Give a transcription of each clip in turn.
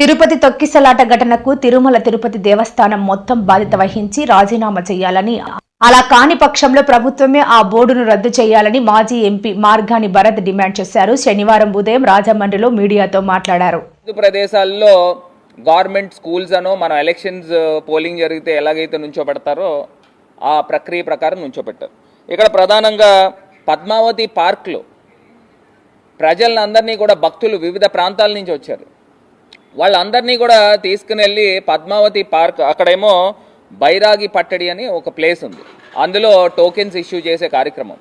తిరుపతి తొక్కిసలాట ఘటనకు తిరుమల తిరుపతి దేవస్థానం మొత్తం బాధ్యత వహించి రాజీనామా చేయాలని అలా కాని పక్షంలో ప్రభుత్వమే ఆ బోర్డును రద్దు చేయాలని మాజీ ఎంపీ మార్గాని భరత్ డిమాండ్ చేశారు. శనివారం ఉదయం రాజమండ్రిలో మీడియాతో మాట్లాడారు. ప్రదేశాల్లో గవర్నమెంట్ స్కూల్స్ అనో మన ఎలక్షన్స్ పోలింగ్ జరిగితే ఎలాగైతే నుంచోబెడతారో ఆ ప్రక్రియ ప్రకారం నుంచోబెట్టారు. ఇక్కడ ప్రధానంగా పద్మావతి పార్క్లో ప్రజలందరినీ కూడా భక్తులు వివిధ ప్రాంతాల నుంచి వచ్చారు. వాళ్ళందరినీ కూడా తీసుకుని వెళ్ళి పద్మావతి పార్క్ అక్కడేమో బైరాగి పట్టడి అని ఒక ప్లేస్ ఉంది. అందులో టోకెన్స్ ఇష్యూ చేసే కార్యక్రమం.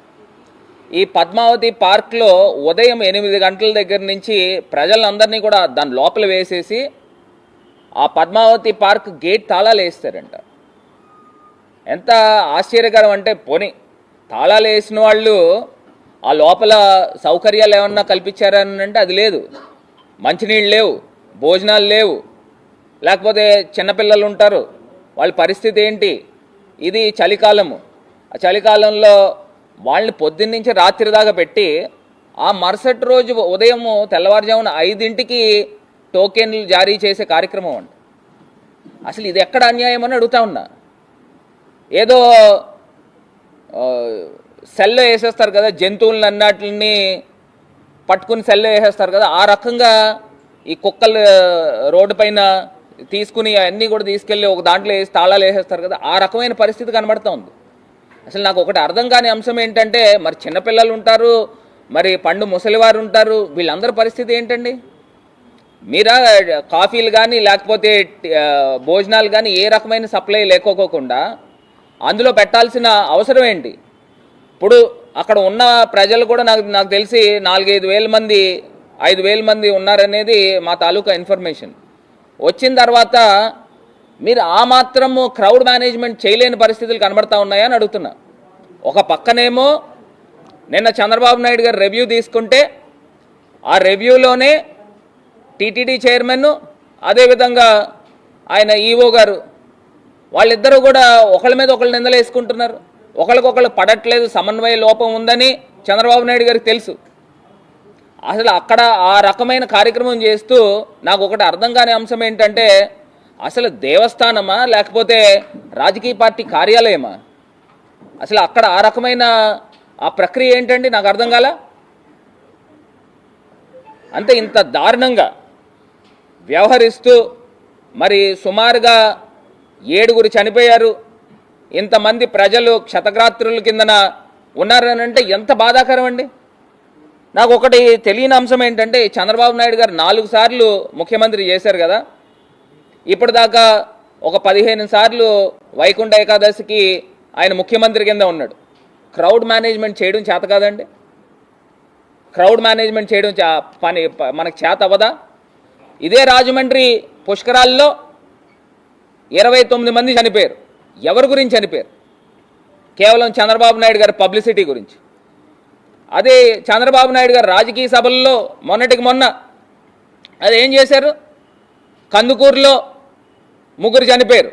ఈ పద్మావతి పార్క్లో ఉదయం ఎనిమిది గంటల దగ్గర నుంచి ప్రజలందరినీ కూడా దాని లోపల వేసేసి ఆ పద్మావతి పార్క్ గేట్ తాళాలు వేస్తారంట. ఎంత ఆశ్చర్యకరం అంటే పోని తాళాలు వేసిన వాళ్ళు ఆ లోపల సౌకర్యాలు ఏమన్నా కల్పించారని అంటే అది లేదు. మంచినీళ్ళు లేవు. భోజనాలు లేవు. లేకపోతే చిన్నపిల్లలు ఉంటారు. వాళ్ళ పరిస్థితి ఏంటి? ఇది చలికాలము. ఆ చలికాలంలో వాళ్ళని పొద్దున్నుంచి రాత్రి దాకా పెట్టి ఆ మరుసటి రోజు ఉదయము తెల్లవారుజామున ఐదింటికి టోకెన్లు జారీ చేసే కార్యక్రమం అండి. అసలు ఇది ఎక్కడ అన్యాయం అని అడుగుతా ఉన్నా. ఏదో సెల్లో వేసేస్తారు కదా జంతువులను అన్నట్లని పట్టుకుని సెల్లో వేసేస్తారు కదా ఆ రకంగా ఈ కుక్కలు రోడ్డు పైన తీసుకుని అన్నీ కూడా తీసుకెళ్ళి ఒక దాంట్లో వేసి తాళాలు వేసేస్తారు కదా ఆ రకమైన పరిస్థితి కనబడుతూ ఉంది. అసలు నాకు ఒకటి అర్థం కాని అంశం ఏంటంటే మరి చిన్నపిల్లలు ఉంటారు మరి పండు ముసలివారు ఉంటారు వీళ్ళందరి పరిస్థితి ఏంటండి? మీరా కాఫీలు కానీ లేకపోతే భోజనాలు కానీ ఏ రకమైన సప్లై లేకోకోకుండా అందులో పెట్టాల్సిన అవసరం ఏంటి? ఇప్పుడు అక్కడ ఉన్న ప్రజలు కూడా నాకు నాకు తెలిసి నాలుగైదు వేల మంది ఐదు వేల మంది ఉన్నారనేది మా తాలూకా ఇన్ఫర్మేషన్. వచ్చిన తర్వాత మీరు ఆ మాత్రము క్రౌడ్ మేనేజ్మెంట్ చేయలేని పరిస్థితులు కనబడతా ఉన్నాయా అని అడుగుతున్నా. ఒక పక్కనేమో నిన్న చంద్రబాబు నాయుడు గారు రివ్యూ తీసుకుంటే ఆ రివ్యూలోనే టీటీడీ చైర్మన్ అదేవిధంగా ఆయన ఈఓ గారు వాళ్ళిద్దరూ కూడా ఒకళ్ళ మీద ఒకళ్ళు నిందలేసుకుంటున్నారు. ఒకరికొకళ్ళు పడట్లేదు సమన్వయ లోపం ఉందని చంద్రబాబు నాయుడు గారికి తెలుసు. అసలు అక్కడ ఆ రకమైన కార్యక్రమం చేస్తూ నాకు ఒకటి అర్థం కాని అంశం ఏంటంటే అసలు దేవస్థానమా లేకపోతే రాజకీయ పార్టీ కార్యాలయమా? అసలు అక్కడ ఆ రకమైన ఆ ప్రక్రియ ఏంటండి? నాకు అర్థం కాల? అంతే ఇంత దారుణంగా వ్యవహరిస్తూ మరి సుమారుగా ఏడుగురు చనిపోయారు. ఇంతమంది ప్రజలు క్షతగ్రాత్రుల కిందన ఉన్నారని అంటే ఎంత బాధాకరం అండి నాకు ఒకటి తెలియని అంశం ఏంటంటే చంద్రబాబు నాయుడు గారు నాలుగు సార్లు ముఖ్యమంత్రి చేశారు కదా. ఇప్పటిదాకా ఒక పదిహేను సార్లు వైకుంఠ ఏకాదశికి ఆయన ముఖ్యమంత్రి కింద ఉన్నాడు. క్రౌడ్ మేనేజ్మెంట్ చేయడం చేత కాదండి. క్రౌడ్ మేనేజ్మెంట్ చేయడం చా- పని మనకు చేత అవ్వదా? ఇదే రాజమండ్రి పుష్కరాల్లో ఇరవై తొమ్మిది మంది చనిపోయారు. ఎవరి గురించి చనిపోయారు? కేవలం చంద్రబాబు నాయుడు గారి పబ్లిసిటీ గురించి. అదే చంద్రబాబు నాయుడు గారు రాజకీయ సభల్లో మొన్నటికి మొన్న అది ఏం చేశారు? కందుకూరులో ముగ్గురు చనిపోయారు.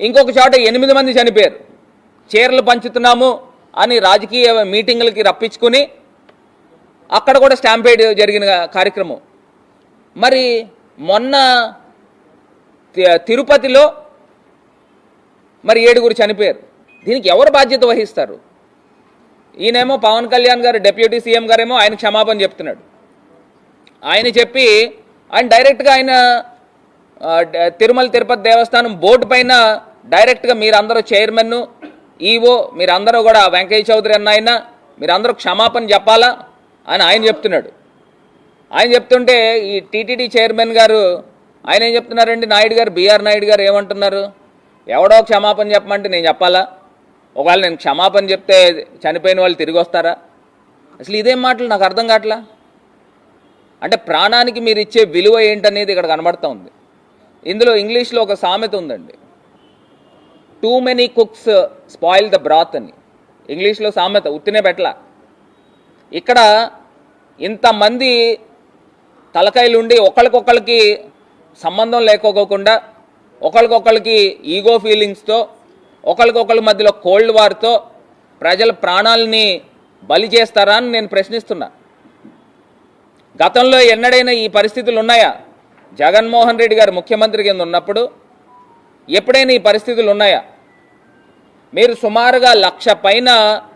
ఇంకొక చోట ఎనిమిది మంది చనిపోయారు. చీరలు పంచుతున్నాము అని రాజకీయ మీటింగులకి రప్పించుకుని అక్కడ కూడా స్టాంపేడ్ జరిగిన కార్యక్రమం. మరి మొన్న తి- తిరుపతిలో మరి ఏడుగురు చనిపోయారు. దీనికి ఎవరు బాధ్యత వహిస్తారు? ఈయనేమో పవన్ కళ్యాణ్ గారు డిప్యూటీ సీఎం గారేమో ఆయన క్షమాపణ చెప్తున్నాడు. ఆయన చెప్పి ఆయన డైరెక్ట్గా ఆయన తిరుమల తిరుపతి దేవస్థానం బోర్డు పైన డైరెక్ట్గా మీరందరూ చైర్మన్ ఈవో మీరందరూ కూడా వెంకయ్య చౌదరి అన్న ఆయన మీరందరూ క్షమాపణ చెప్పాలా అని ఆయన చెప్తున్నాడు. ఆయన చెప్తుంటే ఈ టీటీడీ చైర్మన్ గారు ఆయన ఏం చెప్తున్నారండి? నాయుడు గారు బీఆర్ నాయుడు గారు ఏమంటున్నారు? ఎవడో క్షమాపణ చెప్పమంటే నేను చెప్పాలా? ఒకవేళ నేను క్షమాపణ చెప్తే చనిపోయిన వాళ్ళు తిరిగి వస్తారా? అసలు ఇదేం మాటలు? నాకు అర్థం కావట్లా? అంటే ప్రాణానికి మీరు ఇచ్చే విలువ ఏంటనేది ఇక్కడ కనబడుతూ ఉంది. ఇందులో ఇంగ్లీష్లో ఒక సామెత ఉందండి. Too many cooks spoil the broth అని. ఇంగ్లీష్లో సామెత ఉత్తినే పెట్టలా. ఇక్కడ ఇంతమంది తలకాయలు ఉండి ఒకరికొకరికి సంబంధం లేకోకుండా ఒకరికొకరికి ఈగో ఫీలింగ్స్తో ఒకరికొకరి మధ్యలో కోల్డ్ వార్తో ప్రజల ప్రాణాలని బలి చేస్తారా అని నేను ప్రశ్నిస్తున్నా. గతంలో ఎన్నడైనా ఈ పరిస్థితులు ఉన్నాయా? జగన్మోహన్ రెడ్డి గారు ముఖ్యమంత్రి కింద ఉన్నప్పుడు ఎప్పుడైనా ఈ పరిస్థితులు ఉన్నాయా? మీరు సుమారుగా లక్ష పైన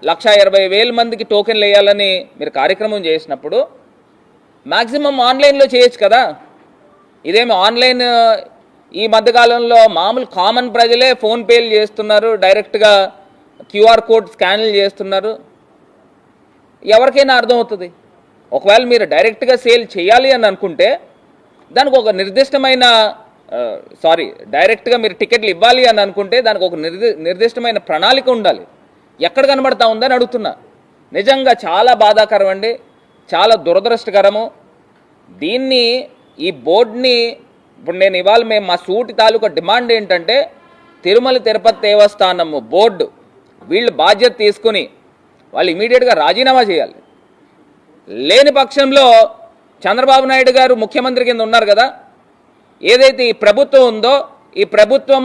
లక్ష ఇరవై వేల మందికి టోకెన్లు వేయాలని మీరు కార్యక్రమం చేసినప్పుడు మ్యాక్సిమం ఆన్లైన్లో చేయొచ్చు కదా? ఇదేమి ఆన్లైన్ ఈ మధ్యకాలంలో మామూలు కామన్ ప్రజలే ఫోన్పేలు చేస్తున్నారు. డైరెక్ట్గా క్యూఆర్ కోడ్ స్కాన్లు చేస్తున్నారు. ఎవరికైనా అర్థమవుతుంది. ఒకవేళ మీరు డైరెక్ట్గా సేల్ చేయాలి అని అనుకుంటే దానికి ఒక నిర్దిష్టమైన సారీ డైరెక్ట్గా మీరు టికెట్లు ఇవ్వాలి అని అనుకుంటే దానికి ఒక నిర్ది నిర్దిష్టమైన ప్రణాళిక ఉండాలి. ఎక్కడ కనబడతా ఉందని అడుగుతున్నా. నిజంగా చాలా బాధాకరం అండి. చాలా దురదృష్టకరము. దీన్ని ఈ బోర్డుని ఇప్పుడు నేను ఇవాళ మేము మా సూటి తాలూకా డిమాండ్ ఏంటంటే తిరుమల తిరుపతి దేవస్థానము బోర్డు వీళ్ళు బాధ్యత తీసుకుని వాళ్ళు ఇమీడియట్గా రాజీనామా చేయాలి. లేని పక్షంలో చంద్రబాబు నాయుడు గారు ముఖ్యమంత్రి కింద ఉన్నారు కదా ఏదైతే ఈ ప్రభుత్వం ఉందో ఈ ప్రభుత్వం